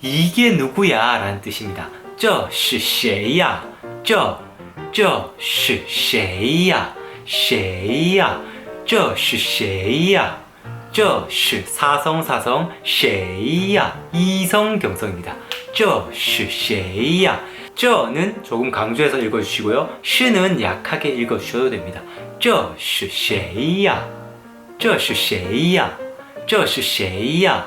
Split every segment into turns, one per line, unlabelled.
이게 누구야? 라는 뜻입니다. 这是谁呀?这,这是谁呀?谁呀?这是谁呀?这是사성사성 谁呀? 이성경성입니다. 这是谁呀?这는 조금 강조해서 읽어주시고요. 是는 약하게 읽어주셔도 됩니다. 这是谁呀？这是谁呀？这是谁呀？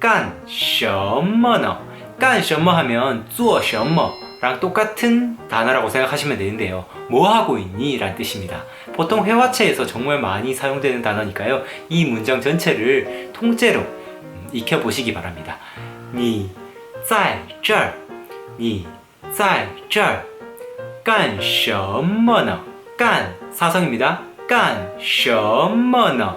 干什么呢?干什么 하면 做什么랑 똑같은 단어라고 생각하시면 되는데요. 뭐 하고 있니? 라는 뜻입니다. 보통 회화체에서 정말 많이 사용되는 단어니까요. 이 문장 전체를 통째로 음, 익혀보시기 바랍니다. 你在这儿你在这儿干什么呢?干 사성입니다. 干什么呢?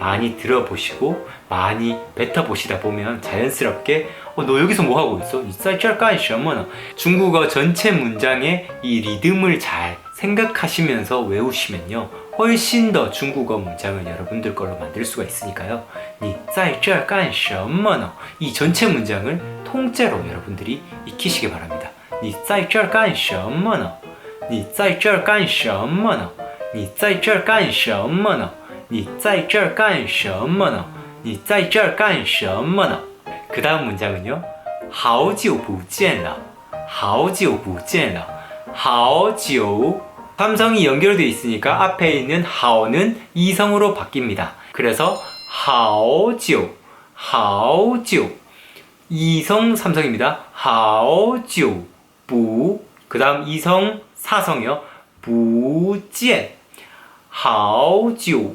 많이 들어보시고 많이 뱉어보시다 보면 자연스럽게 어, 너 여기서 뭐 하고 있어? 你在这儿干什么呢? 중국어 전체 문장의 이 리듬을 잘 생각하시면서 외우시면요 훨씬 더 중국어 문장을 여러분들 걸로 만들 수가 있으니까요 你在这儿干什么呢? 이 전체 문장을 통째로 여러분들이 익히시기 바랍니다 你在这儿干什么呢?你在这儿干什么呢？你在这儿干什么呢？ 你在这儿干什么呢？你在这儿干什么呢？그 다음 문장은요. 好久不见了.好久不见了.好久 삼성이 연결되어 있으니까 앞에 있는 好는 이성으로 바뀝니다. 그래서 好久,好久 이성 삼성입니다. 好久不그 다음 이성 사성이요. 不见好久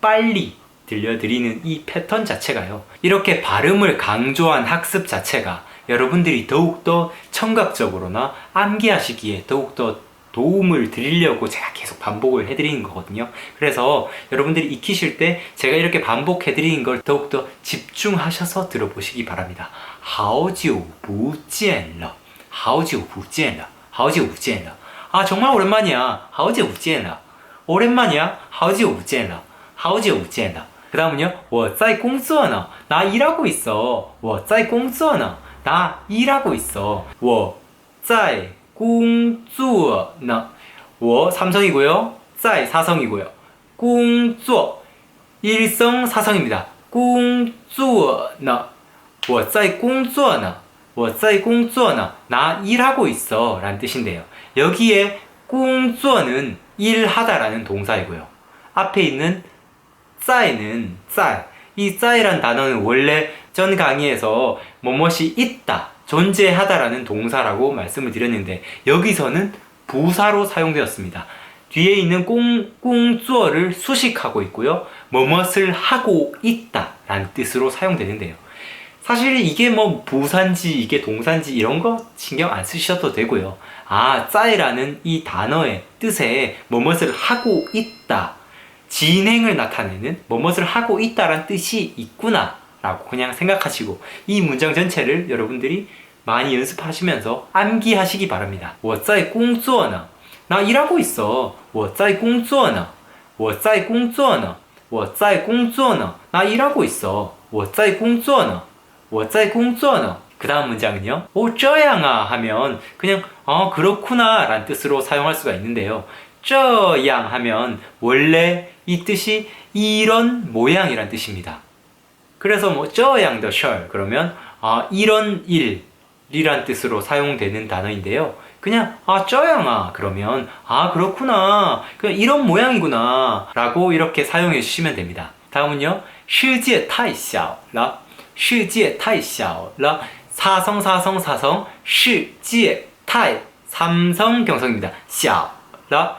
빨리 들려드리는 이 패턴 자체가요. 이렇게 발음을 강조한 학습 자체가 여러분들이 더욱더 청각적으로나 암기하시기에 더욱더 도움을 드리려고 제가 계속 반복을 해드리는 거거든요. 그래서 여러분들이 익히실 때 제가 이렇게 반복해드리는 걸 더욱더 집중하셔서 들어보시기 바랍니다. 好久不见了好久不见了好久不见了 아 정말 오랜만이야. 好久不见了. 오랜만이야. 好久不见了. 好久不见了. 그 다음은요. 我在工作呢. 나 일하고 있어. 我在工作呢. 나 일하고 있어. 我在工作呢.我 삼성이고요. 在 사성이고요. 工作 일성 사성입니다. 工作呢.我在工作呢.我在工作呢. 나 일하고 있어. 라는 뜻인데요. 여기에 工作는 일하다라는 동사이고요. 앞에 있는 싸이는 싸이. 이 싸이란 단어는 원래 전 강의에서 뭐뭇이 있다, 존재하다라는 동사라고 말씀을 드렸는데 여기서는 부사로 사용되었습니다. 뒤에 있는 꽁꽁쭈어를 수식하고 있고요. 뭐뭇을 하고 있다 라는 뜻으로 사용되는데요. 사실 이게 뭐 부산지 이게 동산지 이런 거 신경 안 쓰셔도 되고요. 아, 짜이라는 이 단어의 뜻에 뭐뭇을 하고 있다 진행을 나타내는 뭐뭇을 하고 있다란 뜻이 있구나. 라고 그냥 생각하시고 이 문장 전체를 여러분들이 많이 연습하시면서 암기하시기 바랍니다. 我在工作呢. 나 일하고 있어. 我在工作呢.我在工作呢.我在工作呢. 나 일하고 있어. 我在工作呢.我在工作呢. 그 다음 문장은요. 오, 这样啊 하면 그냥 아, 그렇구나 라는 뜻으로 사용할 수가 있는데요. 这样 하면 원래 이 뜻이 이런 모양이란 뜻입니다. 그래서 뭐 저양더 셜 그러면 아, 이런 일이란 뜻으로 사용되는 단어인데요. 그냥 아 저양아 그러면 아 그렇구나 그냥 이런 모양이구나 라고 이렇게 사용해 주시면 됩니다. 다음은요. 世界太小了世界太小了 사성 사성 사성 世界太 삼성 경성입니다. 小了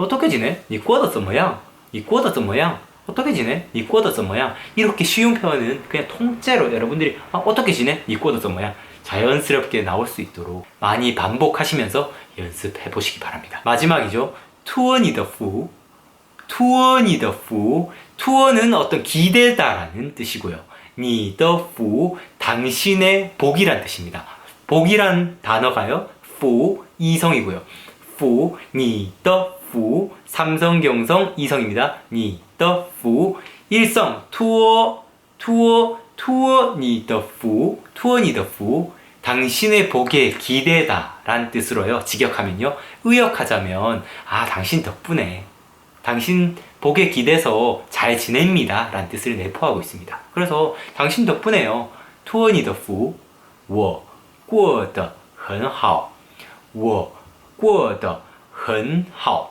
어떻게 지내? 니꾸 얻었어 뭐야? 니꾸 얻었어 뭐야? 어떻게 지내? 니꾸 얻었어 뭐야? 이렇게 쉬운 표현은 그냥 통째로 여러분들이 아, 어떻게 지내? 니꾸 얻었어 뭐야? 자연스럽게 나올 수 있도록 많이 반복하시면서 연습해 보시기 바랍니다. 마지막이죠. 투원이 더 후. 투원이 더 후. 투원은 어떤 기대다라는 뜻이고요. 니더 후. 당신의 복이란 뜻입니다. 복이란 단어가요. 푸. 이성이고요. 푸. 니더 푸 삼성경성 이성입니다. 니더 푸 일성 투어 투어 투어 니더 푸 투어 니더 푸 당신의 복에 기대다 라는 뜻으로요. 직역하면요. 의역하자면 아 당신 덕분에 당신 복에 기대서 잘 지냅니다 라는 뜻을 내포하고 있습니다. 그래서 당신 덕분에요. 투어 니더 푸我过得很好我过得很好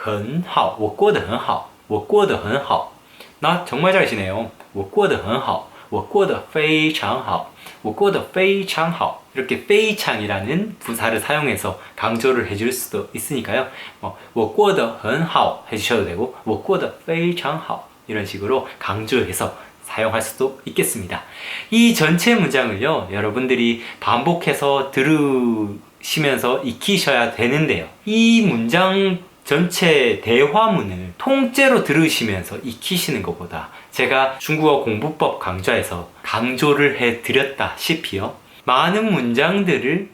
很好我过得很好我过得很好 나 정말 잘 지내요 我过得很好我过得非常好我过得非常好 이렇게 非常이라는 부사를 사용해서 강조를 해줄 수도 있으니까요 뭐, 我过得很好 해주셔도 되고 我过得非常好 이런 식으로 강조해서 사용할 수도 있겠습니다. 이 전체 문장을요, 여러분들이 반복해서 들으시면서 익히셔야 되는데요. 이 문장 전체 대화문을 통째로 들으시면서 익히시는 것보다 제가 중국어 공부법 강좌에서 강조를 해 드렸다시피요. 많은 문장들을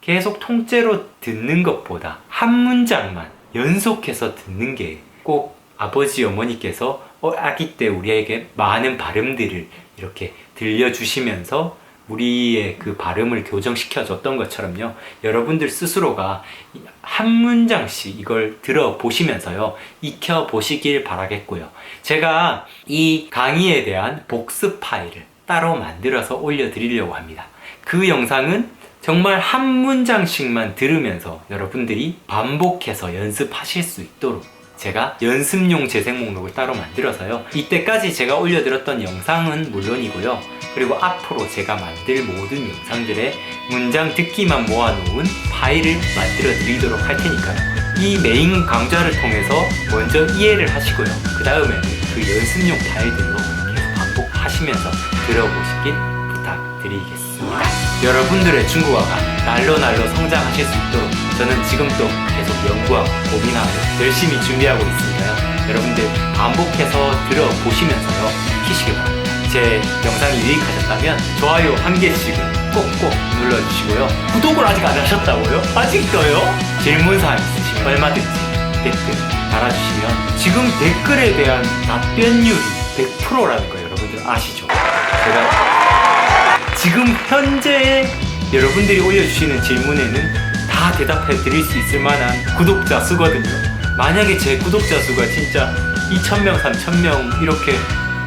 계속 통째로 듣는 것보다 한 문장만 연속해서 듣는 게 꼭 아버지 어머니께서 어, 아기 때 우리에게 많은 발음들을 이렇게 들려주시면서 우리의 그 발음을 교정시켜 줬던 것처럼요. 여러분들 스스로가 한 문장씩 이걸 들어보시면서요. 익혀 보시길 바라겠고요. 제가 이 강의에 대한 복습 파일을 따로 만들어서 올려드리려고 합니다. 그 영상은 정말 한 문장씩만 들으면서 여러분들이 반복해서 연습하실 수 있도록 제가 연습용 재생 목록을 따로 만들어서요. 이때까지 제가 올려드렸던 영상은 물론이고요. 그리고 앞으로 제가 만들 모든 영상들의 문장 듣기만 모아놓은 파일을 만들어 드리도록 할 테니까요. 이 메인 강좌를 통해서 먼저 이해를 하시고요. 그 다음에는 그 연습용 파일들로 계속 반복하시면서 들어보시길 부탁드리겠습니다. 여러분들의 중국어가 날로 날로 성장하실 수 있도록 저는 지금도 계속 연구하고 고민하고 열심히 준비하고 있으니까요. 여러분들 반복해서 들어보시면서요. 익히시기 바랍니다. 제 영상이 유익하셨다면 좋아요 한 개씩은 꼭꼭 눌러주시고요. 구독을 아직 안 하셨다고요? 아직도요? 질문사항 있으시면 얼마든지 댓글 달아주시면 지금 댓글에 대한 답변율이 100%라는 거 여러분들 아시죠? 제가 지금 현재 여러분들이 올려주시는 질문에는 다 대답해 드릴 수 있을 만한 구독자 수거든요. 만약에 제 구독자 수가 진짜 2,000명, 3,000명 이렇게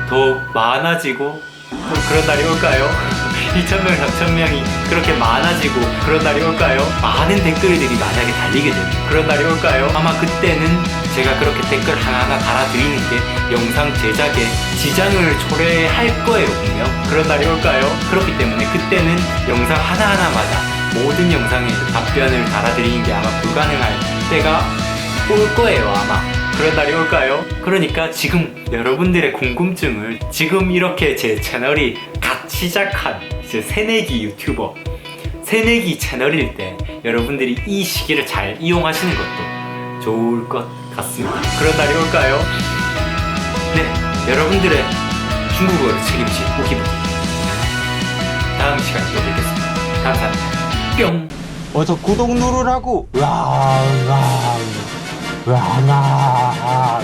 더 많아지고 뭐 그런 날이 올까요? 2,000명, 3,000명이 그렇게 많아지고 그런 날이 올까요? 많은 댓글들이 만약에 달리게 되면 그런 날이 올까요? 아마 그때는 제가 그렇게 댓글 하나하나 달아드리는 게 영상 제작에 지장을 초래할 거예요, 분명. 그런 날이 올까요? 그렇기 때문에 그때는 영상 하나하나마다 모든 영상에 답변을 달아드리는 게 아마 불가능할 때가 올 거예요, 아마. 그런 날이 올까요? 그러니까 지금 여러분들의 궁금증을 지금 이렇게 제 채널이 갓 시작한 이제 새내기 유튜버 새내기 채널일 때 여러분들이 이 시기를 잘 이용하시는 것도 좋을 것 같습니다. 그런 날이 올까요? 네, 여러분들의 중국어를 책임질 오기부 다음 시간에 또 뵙겠습니다. 뿅!
어서 구독 누르라고. 와, 와, 와, 와.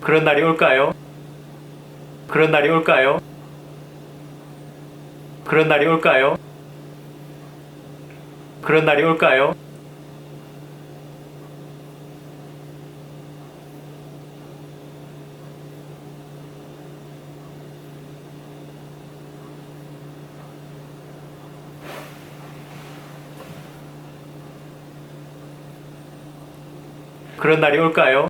그런 날이 올까요? 그런 날이 올까요? 그런 날이 올까요? 그런 날이 올까요? 그런 날이 올까요?